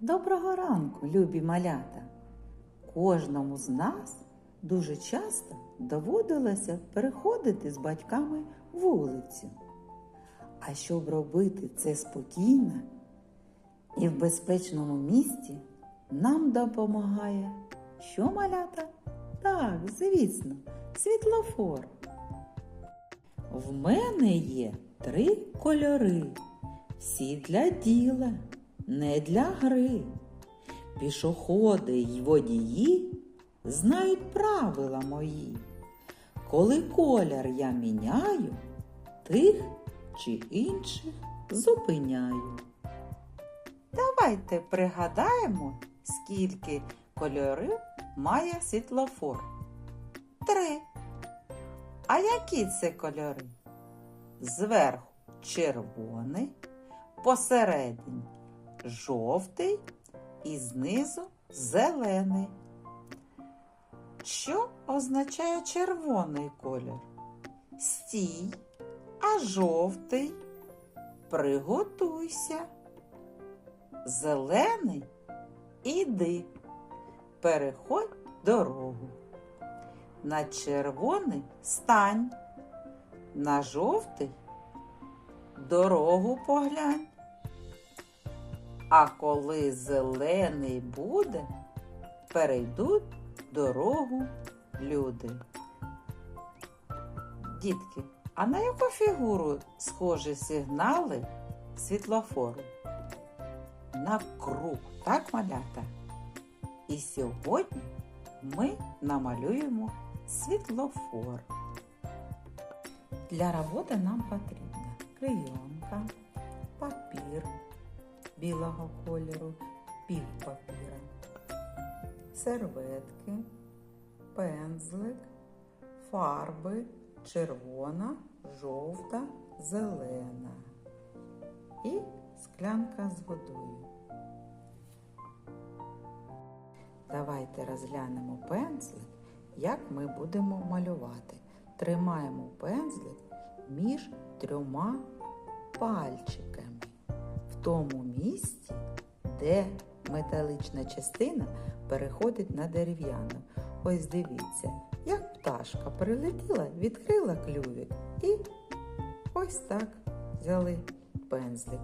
Доброго ранку, любі малята! Кожному з нас дуже часто доводилося переходити з батьками вулицю. А щоб робити це спокійно і в безпечному місці, нам допомагає що малята? Так, звісно, світлофор. В мене є три кольори. Всі для діла, не для гри. Пішоходи й водії знають правила мої. Коли колір я міняю, тих чи інших зупиняю. Давайте пригадаємо, скільки кольорів має світлофор. Три. А які це кольори? Зверху червоний, посередині жовтий і знизу зелений. Що означає червоний колір? Стій, а жовтий приготуйся. Зелений іди, переходь дорогу. На червоний стань, на жовтий дорогу поглянь. А коли зелений буде, перейдуть дорогу люди. Дітки, а на яку фігуру схожі сигнали світлофору? На круг, так малята? І сьогодні ми намалюємо світлофор. Для роботи нам потрібна клейонка, папір білого кольору, пів папіра, серветки, пензлик, фарби червона, жовта, зелена і склянка з водою. Давайте розглянемо пензлик, як ми будемо малювати. Тримаємо пензлик між трьома пальчиками тому місці, де металична частина переходить на дерев'яну. Ось дивіться, як пташка прилетіла, відкрила клювик і ось так взяли пензлик.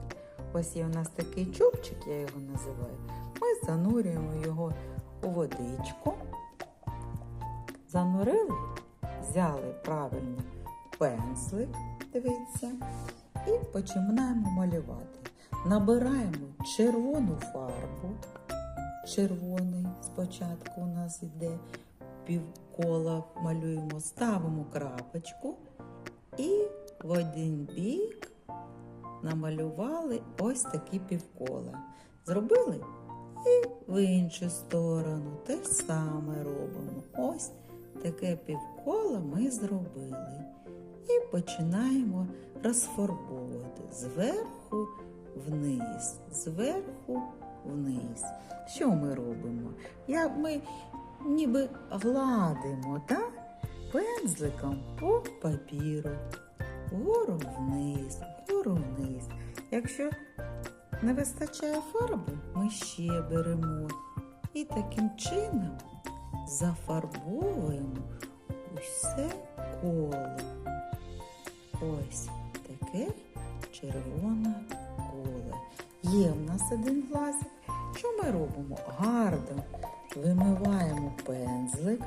Ось є у нас такий чубчик, я його називаю. Ми занурюємо його у водичку. Занурили, взяли правильно пензлик, дивіться, і починаємо малювати. Набираємо червону фарбу. Червоний спочатку у нас йде півкола, малюємо, ставимо крапочку і в один бік намалювали ось такі півкола. Зробили і в іншу сторону те ж саме робимо. Ось таке півколо ми зробили. І починаємо розфарбовувати зверху вниз, зверху вниз. Що ми робимо? Як ми ніби гладимо так? пензликом по папіру. Вгору вниз, вгору вниз. Якщо не вистачає фарби, ми ще беремо. І таким чином зафарбовуємо усе коло. Ось таке червоне. Є в нас один глазик. Що ми робимо? Гарно вимиваємо пензлик,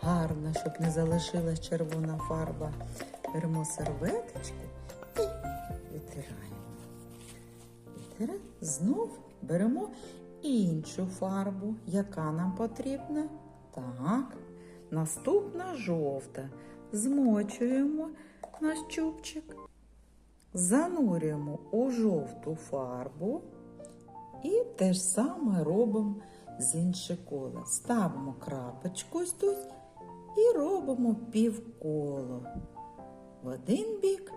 гарно, щоб не залишилась червона фарба. Беремо серветочки і витираємо. Витираємо. Знов беремо іншу фарбу, яка нам потрібна. Так, наступна жовта. Змочуємо наш чубчик, занурюємо у жовту фарбу і те ж саме робимо з іншого кола. Ставимо крапочку ось тут і робимо півколо в один бік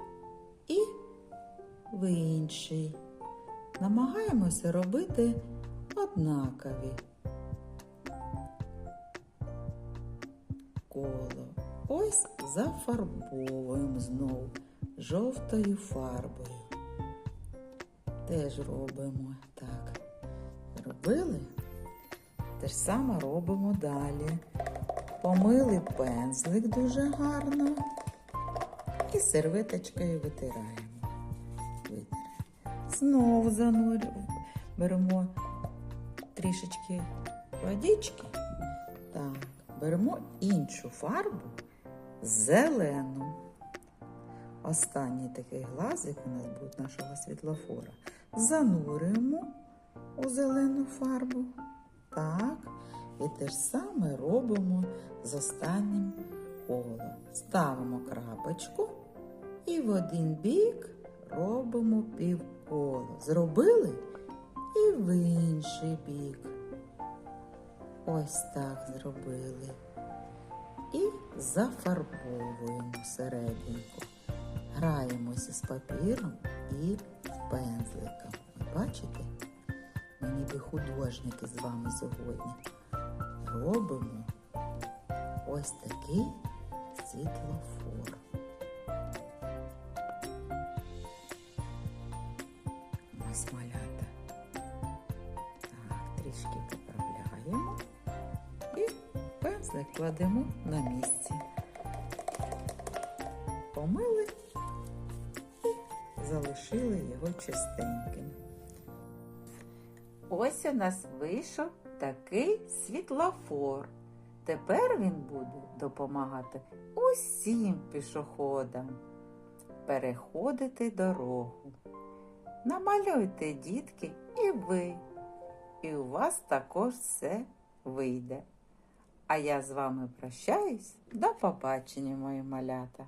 і в інший. Намагаємося робити однакові коло. Ось зафарбовуємо знову жовтою фарбою. Теж робимо так. Зробили? Те ж саме робимо далі. Помили пензлик дуже гарно і серветочкою витираємо. Витираємо. Знову занурюємо. Беремо трішечки водички. Так, беремо іншу фарбу зелену. Останній такий глазик у нас буде нашого світлофора. Занурюємо у зелену фарбу. Так. І те ж саме робимо з останнім колом. Ставимо крапочку і в один бік робимо півколо. Зробили і в інший бік. Ось так зробили. І зафарбовуємо серединку. Граємося з папіром і пензликом. Бачите? Ніби художники з вами сьогодні. Робимо ось такий світлофор. Ось малята. Так, трішки поправляємо і пензлик кладемо на місце. Помили і залишили його чистеньким. Ось у нас вийшов такий світлофор. Тепер він буде допомагати усім пішоходам переходити дорогу. Намалюйте, дітки, і ви, і у вас також все вийде. А я з вами прощаюсь. До побачення, мої малята.